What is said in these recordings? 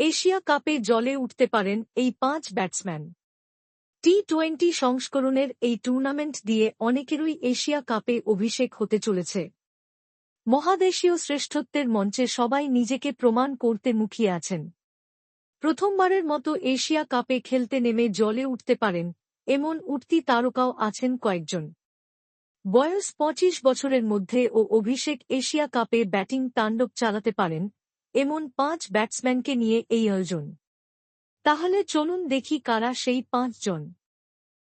Asia কাপে জলে উঠতে পারেন এই পাঁচ ব্যাটসম্যান। টি টোয়েন্টি সংস্করণের এই টুর্নামেন্ট দিয়ে অনেকেরই এশিয়া কাপে অভিষেক হতে চলেছে। মহাদেশীয় শ্রেষ্ঠত্বের মঞ্চে সবাই নিজেকে প্রমাণ করতে মুখিয়ে আছেন। প্রথমবারের মতো এশিয়া কাপে খেলতে নেমে জলে উঠতে পারেন এমন উঠতি তারকাও আছেন কয়েকজন। বয়স পঁচিশ বছরের মধ্যে ও অভিষেক এশিয়া কাপে ব্যাটিং তাণ্ডব চালাতে পারেন এমন পাঁচ ব্যাটসম্যানকে নিয়ে এই আয়োজন। তাহলে চলুন দেখি কারা সেই পাঁচজন।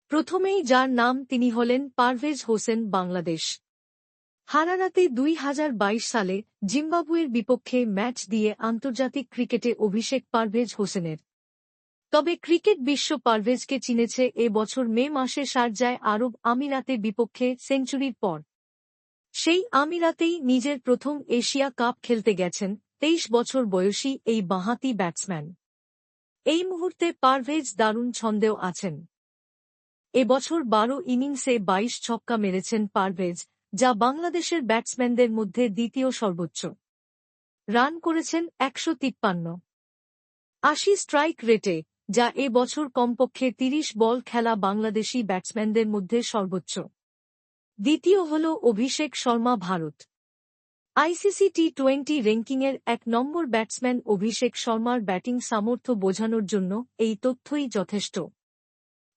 প্রথমেই যার নাম তিনি হলেন পারভেজ হোসেন বাংলাদেশ। হারারাতে দুই হাজার বাইশ সালে জিম্বাবুয়ের বিপক্ষে ম্যাচ দিয়ে আন্তর্জাতিক ক্রিকেটে অভিষেক পারভেজ হোসেনের। তবে ক্রিকেট বিশ্ব পারভেজকে চিনেছে এ বছর মে মাসে সারজায় আরব আমিরাতে বিপক্ষে সেঞ্চুরির পর। সেই আমিরাতেই নিজের প্রথম এশিয়া কাপ খেলতে গেছেন তেইশ বছর বয়সী এই বাঁহাতি ব্যাটসম্যান। এই মুহূর্তে পারভেজ দারুণ ছন্দেও আছেন। এবছর বারো ইনিংসে বাইশ ছক্কা মেরেছেন পারভেজ, যা বাংলাদেশের ব্যাটসম্যানদের মধ্যে দ্বিতীয় সর্বোচ্চ। রান করেছেন একশো তিপ্পান্ন। আশি স্ট্রাইক রেটে, যা এ বছর কমপক্ষে তিরিশ বল খেলা বাংলাদেশি ব্যাটসম্যানদের মধ্যে সর্বোচ্চ। দ্বিতীয় হল Abhishek Sharma Bharat. ICC T twenty র্যাঙ্কিংয়ের এক নম্বর ব্যাটসম্যান অভিষেক শর্মার ব্যাটিং সামর্থ্য বোঝানোর জন্য এই তথ্যই যথেষ্ট।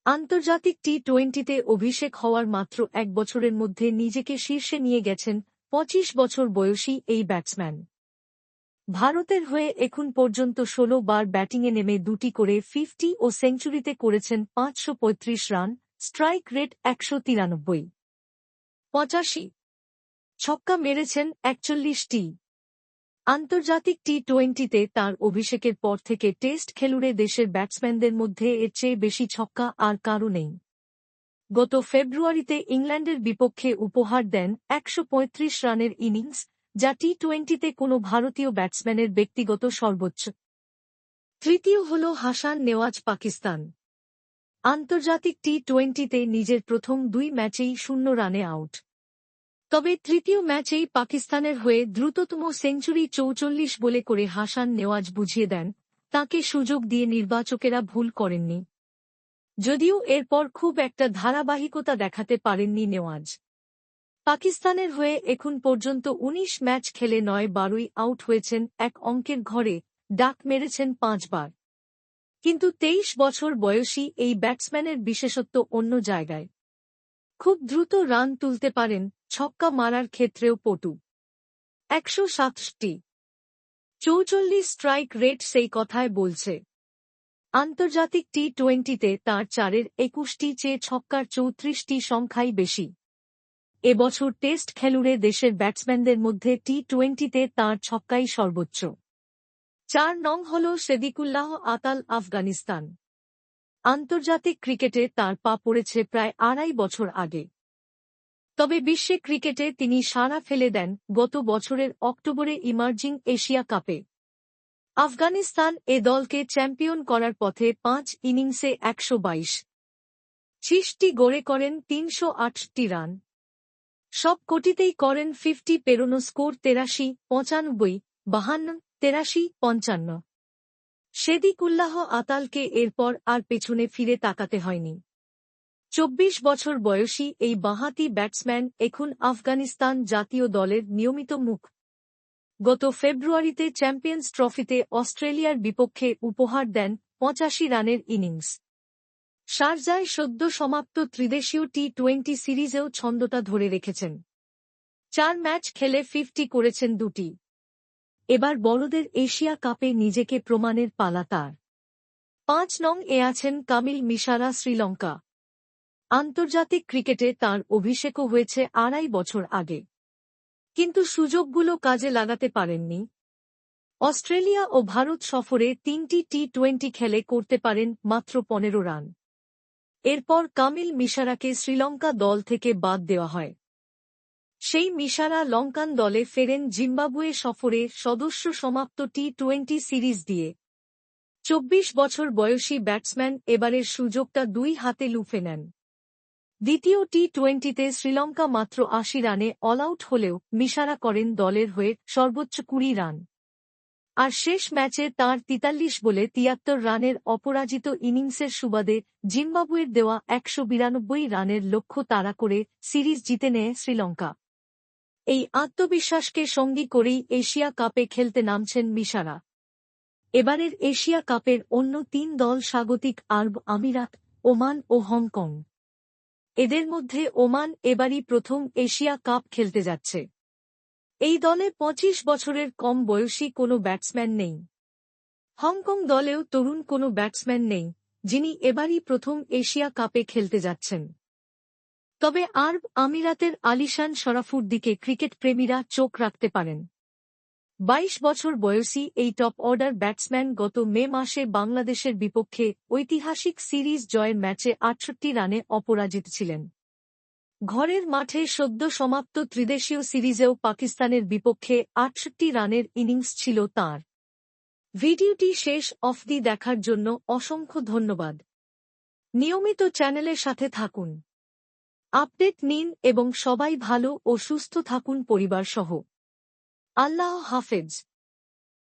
আন্তর্জাতিক টি টোয়েন্টিতে অভিষেক হওয়ার মাত্র এক বছরের মধ্যে নিজেকে শীর্ষে নিয়ে গেছেন পঁচিশ বছর বয়সী এই ব্যাটসম্যান। ভারতের হয়ে এখন পর্যন্ত ষোলো বার ব্যাটিংয়ে নেমে দুটি করে ফিফটি ও সেঞ্চুরিতে করেছেন পাঁচশো পঁয়ত্রিশ রান, স্ট্রাইক রেট একশো তিরানব্বই। পঁচাশি ছক্কা মেরেছেন একচল্লিশটি। আন্তর্জাতিক টি টোয়েন্টিতে তার অভিষেকের পর থেকে টেস্ট খেলুড়ে দেশের ব্যাটসম্যানদের মধ্যে এর চেয়ে বেশি ছক্কা আর কারও নেই। গত ফেব্রুয়ারিতে ইংল্যান্ডের বিপক্ষে উপহার দেন একশ পঁয়ত্রিশ রানের ইনিংস, যা টি টোয়েন্টিতে কোনো ভারতীয় ব্যাটসম্যানের ব্যক্তিগত সর্বোচ্চ। তৃতীয় হল হাসান নেওয়াজ, পাকিস্তান। আন্তর্জাতিক টি টোয়েন্টিতে নিজের প্রথম দুই ম্যাচেই শূন্য রানে আউট। তবে তৃতীয় ম্যাচেই পাকিস্তানের হয়ে দ্রুততম সেঞ্চুরি চৌচল্লিশ বলে করে হাসান নেওয়াজ বুঝিয়ে দেন, তাকে সুযোগ দিয়ে নির্বাচকেরা ভুল করেননি। যদিও এরপর খুব একটা ধারাবাহিকতা দেখাতে পারেননি নেওয়াজ। পাকিস্তানের হয়ে এখন পর্যন্ত ১৯ ম্যাচ খেলে নয় বারোই আউট হয়েছেন এক অঙ্কের ঘরে, ডাক মেরেছেন পাঁচবার। কিন্তু তেইশ বছর বয়সী এই ব্যাটসম্যানের বিশেষত্ব অন্য জায়গায়। খুব দ্রুত রান তুলতে পারেন ছক্কা মারার ক্ষেত্রেও পটু। একশো সাতটি চৌচল্লিশ স্ট্রাইক রেট সেই কথায় বলছে। আন্তর্জাতিক টি টোয়েন্টিতে তাঁর চারের একুশটি চেয়ে ছক্কার চৌত্রিশটি সংখ্যাই বেশি। এবছর টেস্ট খেলুড়ে দেশের ব্যাটসম্যানদের মধ্যে টি টোয়েন্টিতে তাঁর ছক্কাই সর্বোচ্চ। চার নং হল সেদিকুল্লাহ আতাল, আফগানিস্তান। আন্তর্জাতিক ক্রিকেটে তার পা পড়েছে প্রায় আড়াই বছর আগে। তবে বিশ্বে ক্রিকেটে তিনি সাড়া ফেলে দেন গত বছরের অক্টোবরে ইমার্জিং এশিয়া কাপে। আফগানিস্তান এ দলকে চ্যাম্পিয়ন করার পথে পাঁচ ইনিংসে একশো বাইশ। ছিসটি গড়ে করেন তিনশো আটটি রান। সব কোটিতেই করেন ফিফটি পেরোনো স্কোর তেরাশি পঁচানব্বই, বাহান্ন, তেরাশি, পঞ্চান্ন। শেদিকুল্লাহ আতালকে এরপর আর পেছনে ফিরে তাকাতে হয়নি। চব্বিশ বছর বয়সী এই বাঁহাতি ব্যাটসম্যান এখন আফগানিস্তান জাতীয় দলের নিয়মিত মুখ। গত ফেব্রুয়ারিতে চ্যাম্পিয়ন্স ট্রফিতে অস্ট্রেলিয়ার বিপক্ষে উপহার দেন পঁচাশি রানের ইনিংস। শারজায় সদ্য সমাপ্ত ত্রিদেশীয় টি টোয়েন্টি সিরিজেও ছন্দটা ধরে রেখেছেন। চার ম্যাচ খেলে ফিফটি করেছেন দুটি। এবার বড়দের এশিয়া কাপে নিজেকে প্রমাণের পালা তার। পাঁচ নং এ আছেন কামিল মিশারা শ্রীলঙ্কা। আন্তর্জাতিক ক্রিকেটে তার অভিষেকও হয়েছে আড়াই বছর আগে। কিন্তু সুযোগগুলো কাজে লাগাতে পারেননি। অস্ট্রেলিয়া ও ভারত সফরে তিনটি টি টোয়েন্টি খেলে করতে পারেন মাত্র পনেরো রান। এরপর কামিল মিশারাকে শ্রীলঙ্কা দল থেকে বাদ দেওয়া হয়। সেই মিশারা লঙ্কান দলে ফেরেন জিম্বাবুয়ে সফরে সদস্য সমাপ্ত টি টোয়েন্টি সিরিজ দিয়ে। চব্বিশ বছর বয়সী ব্যাটসম্যান এবারের সুযোগটা দুই হাতে লুফে নেন। দ্বিতীয় টি টোয়েন্টিতে শ্রীলঙ্কা মাত্র আশি রানে অল আউট হলেও মিশারা করেন দলের হয়ে সর্বোচ্চ কুড়ি রান। আর শেষ ম্যাচে তাঁর তিতাল্লিশ বলে তিয়াত্তর রানের অপরাজিত ইনিংসের সুবাদে জিম্বাবুয়ের দেওয়া একশো বিরানব্বই রানের লক্ষ্য তাড়া করে সিরিজ জিতে নেয় শ্রীলঙ্কা। এই আত্মবিশ্বাসকে সঙ্গী করেই এশিয়া কাপে খেলতে নামছেন মিশারা। এবারের এশিয়া কাপের অন্য তিন দল স্বাগতিক আরব আমিরাত, ওমান ও হংকং। এদের মধ্যে ওমান এবারই প্রথম এশিয়া কাপ খেলতে যাচ্ছে। এই দলে পঁচিশ বছরের কম বয়সী কোনো ব্যাটসম্যান নেই। হংকং দলেও তরুণ কোনো ব্যাটসম্যান নেই, যিনি এবারই প্রথম এশিয়া কাপে খেলতে যাচ্ছেন। তবে আরব আমিরাতের আলিশান শরাফুর দিকে ক্রিকেট প্রেমীরা চোখ রাখতে পারেন। বাইশ বছর বয়সী এই টপ অর্ডার ব্যাটসম্যান গত মে মাসে বাংলাদেশের বিপক্ষে ঐতিহাসিক সিরিজ জয়ের ম্যাচে আটষট্টি রানে অপরাজিত ছিলেন। ঘরের মাঠে সদ্য সমাপ্ত ত্রিদেশীয় সিরিজেও পাকিস্তানের বিপক্ষে আটষট্টি রানের ইনিংস ছিল তাঁর। ভিডিওটি শেষ অফদি দেখার জন্য অসংখ্য ধন্যবাদ। নিয়মিত চ্যানেলের সাথে থাকুন। আপডেট নিন এবং সবাই ভালো ও সুস্থ থাকুন পরিবার সহ Allah Hafiz